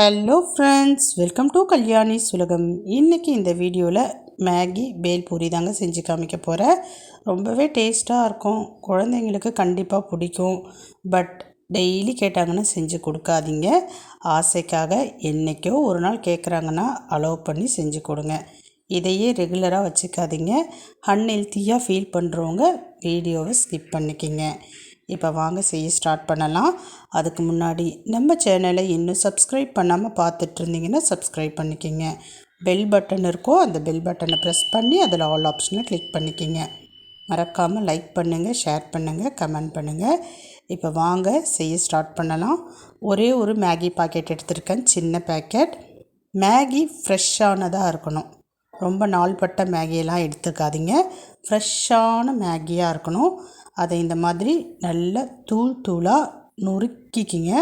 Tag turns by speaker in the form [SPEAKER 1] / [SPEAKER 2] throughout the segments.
[SPEAKER 1] Hello friends welcome to Kalyani சுலகம் இன்றைக்கி இந்த வீடியோவில் மேகி பேல்பூரி தாங்க செஞ்சு காமிக்க போகிறேன் ரொம்பவே டேஸ்ட்டாக இருக்கும். குழந்தைங்களுக்கு கண்டிப்பாக பிடிக்கும். பட் டெய்லி கேட்டாங்கன்னா செஞ்சு கொடுக்காதீங்க. ஆசைக்காக என்றைக்கோ ஒரு நாள் கேட்குறாங்கன்னா அலோவ் பண்ணி செஞ்சு கொடுங்க. இதையே ரெகுலராக வச்சுக்காதீங்க. அன்ஹெல்த்தியாக ஃபீல் பண்ணுறவங்க வீடியோவை ஸ்கிப் பண்ணிக்கிங்க. இப்போ வாங்க செய்ய ஸ்டார்ட் பண்ணலாம். அதுக்கு முன்னாடி நம்ம சேனலை இன்னும் சப்ஸ்கிரைப் பண்ணாமல் பார்த்துட்டு இருந்தீங்கன்னா சப்ஸ்கிரைப் பண்ணிக்கிங்க. பெல் பட்டன் இருக்கோ அந்த பெல் பட்டனை ப்ரெஸ் பண்ணி அதில் ஆல் ஆப்ஷனை கிளிக் பண்ணிக்கிங்க. மறக்காமல் லைக் பண்ணுங்கள் ஷேர் பண்ணுங்கள் கமெண்ட் பண்ணுங்கள் இப்போ வாங்க செய்ய ஸ்டார்ட் பண்ணலாம். ஒரே ஒரு மேகி பாக்கெட் எடுத்திருக்கேன் சின்ன பேக்கெட் மேகி ஃப்ரெஷ்ஷானதாக இருக்கணும். ரொம்ப நாள்பட்ட மேகியெல்லாம் எடுத்துக்காதீங்க. ஃப்ரெஷ்ஷான மேகியாக இருக்கணும். அதை இந்த மாதிரி நல்லா தூள் தூளாக நொறுக்கிக்கிங்க.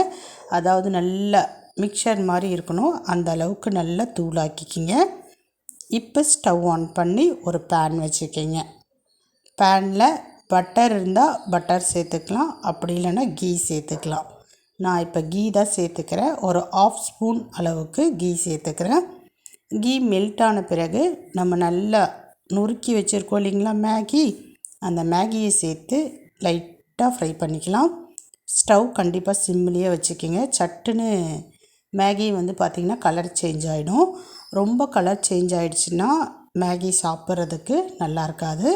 [SPEAKER 1] அதாவது நல்ல மிக்சர் மாதிரி இருக்கணும். அந்த அளவுக்கு நல்லா தூளாக்கிக்கிங்க. இப்போ ஸ்டவ் ஆன் பண்ணி ஒரு பேன் வச்சுக்கிங்க. பேனில் பட்டர் இருந்தால் பட்டர் சேர்த்துக்கலாம். அப்படி இல்லைன்னா கீ சேர்த்துக்கலாம். நான் இப்போ கீ தான் சேர்த்துக்கிறேன். ஒரு ஆஃப் ஸ்பூன் அளவுக்கு கீ சேர்த்துக்கிறேன். கீ மெல்ட் ஆன பிறகு நம்ம நல்லா நொறுக்கி வச்சுருக்கோம் இல்லைங்களா மேகி. அந்த மேகியை சேர்த்து லைட்டாக ஃப்ரை பண்ணிக்கலாம். ஸ்டவ் கண்டிப்பாக சிம்லேயே வச்சுக்கிங்க. சட்டுன்னு மேகி வந்து பார்த்திங்கன்னா கலர் சேஞ்ச் ஆகிடும் ரொம்ப கலர் சேஞ்ச் ஆகிடுச்சுன்னா மேகி சாப்பிட்றதுக்கு நல்லா இருக்காது.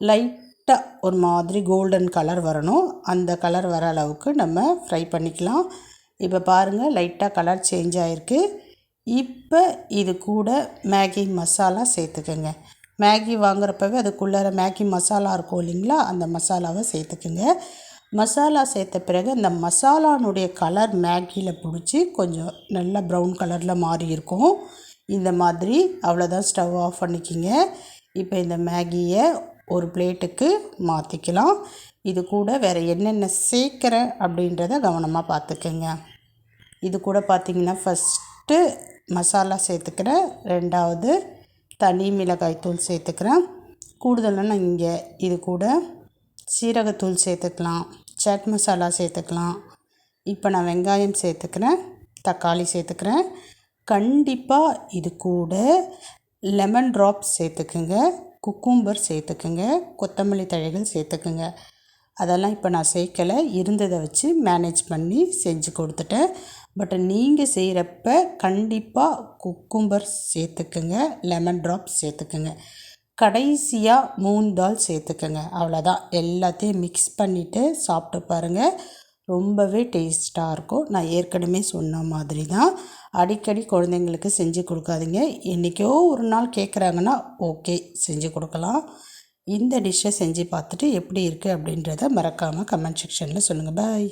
[SPEAKER 1] லைட்டாக ஒரு மாதிரி கோல்டன் கலர் வரணும். அந்த கலர் வர அளவுக்கு நம்ம ஃப்ரை பண்ணிக்கலாம். இப்போ பாருங்கள் லைட்டாக கலர் சேஞ்ச் ஆகிருக்கு இப்போ இது கூட மேகி மசாலா சேர்த்துக்கோங்க. மேகி வாங்குறப்பவே அதுக்குள்ளார மேகி மசாலா இருக்கும் இல்லைங்களா? அந்த மசாலாவை சேர்த்துக்குங்க. மசாலா சேர்த்த பிறகு அந்த மசாலானுடைய கலர் மேகியில் பிடிச்சி கொஞ்சம் நல்லா ப்ரௌன் கலரில் மாறி இருக்கும். இந்த மாதிரி அவ்வளோதான் ஸ்டவ் ஆஃப் பண்ணிக்கிங்க. இப்போ இந்த மேகியை ஒரு பிளேட்டுக்கு மாற்றிக்கலாம் இது கூட வேறு என்னென்ன சேர்க்குறேன் அப்படின்றத கவனமாக பார்த்துக்கோங்க. இது கூட பார்த்திங்கன்னா ஃபஸ்ட்டு மசாலா சேர்த்துக்கிறேன். ரெண்டாவது தனி மிளகாய் தூள் சேர்த்துக்கிறேன். கூடுதலாக நான் இங்கே இது கூட சீரகத்தூள் சேர்த்துக்கலாம். சாட் மசாலா சேர்த்துக்கலாம். இப்போ நான் வெங்காயம் சேர்த்துக்கிறேன். தக்காளி சேர்த்துக்கிறேன். கண்டிப்பாக இது கூட லெமன் ட்ராப்ஸ் சேர்த்துக்குங்க. குக்கும்பர் சேர்த்துக்குங்க. கொத்தமல்லி தழைகள் சேர்த்துக்குங்க. அதெல்லாம் இப்போ நான் சேர்க்கலை. இருந்ததை வச்சு மேனேஜ் பண்ணி செஞ்சு கொடுத்துட்டேன். பட் நீங்கள் செய்கிறப்ப கண்டிப்பாக குக்கும்பர் சேர்த்துக்குங்க லெமன் ட்ராப்ஸ் சேர்த்துக்குங்க. கடைசியாக மூணு தால் சேர்த்துக்குங்க. அவ்வளோதான் எல்லாத்தையும் மிக்ஸ் பண்ணிவிட்டு சாப்பிட்டு பாருங்கள் ரொம்பவே டேஸ்ட்டாக இருக்கும். நான் ஏற்கனவே சொன்ன மாதிரி தான் அடிக்கடி குழந்தைங்களுக்கு செஞ்சு கொடுக்காதீங்க. என்றைக்கோ ஒரு நாள் கேட்குறாங்கன்னா ஓகே செஞ்சு கொடுக்கலாம். இந்த டிஷ்ஷை செஞ்சு பார்த்துட்டு எப்படி இருக்குது அப்படின்றத மறக்காமல் கமெண்ட் செக்ஷனில் சொல்லுங்கள் பாய்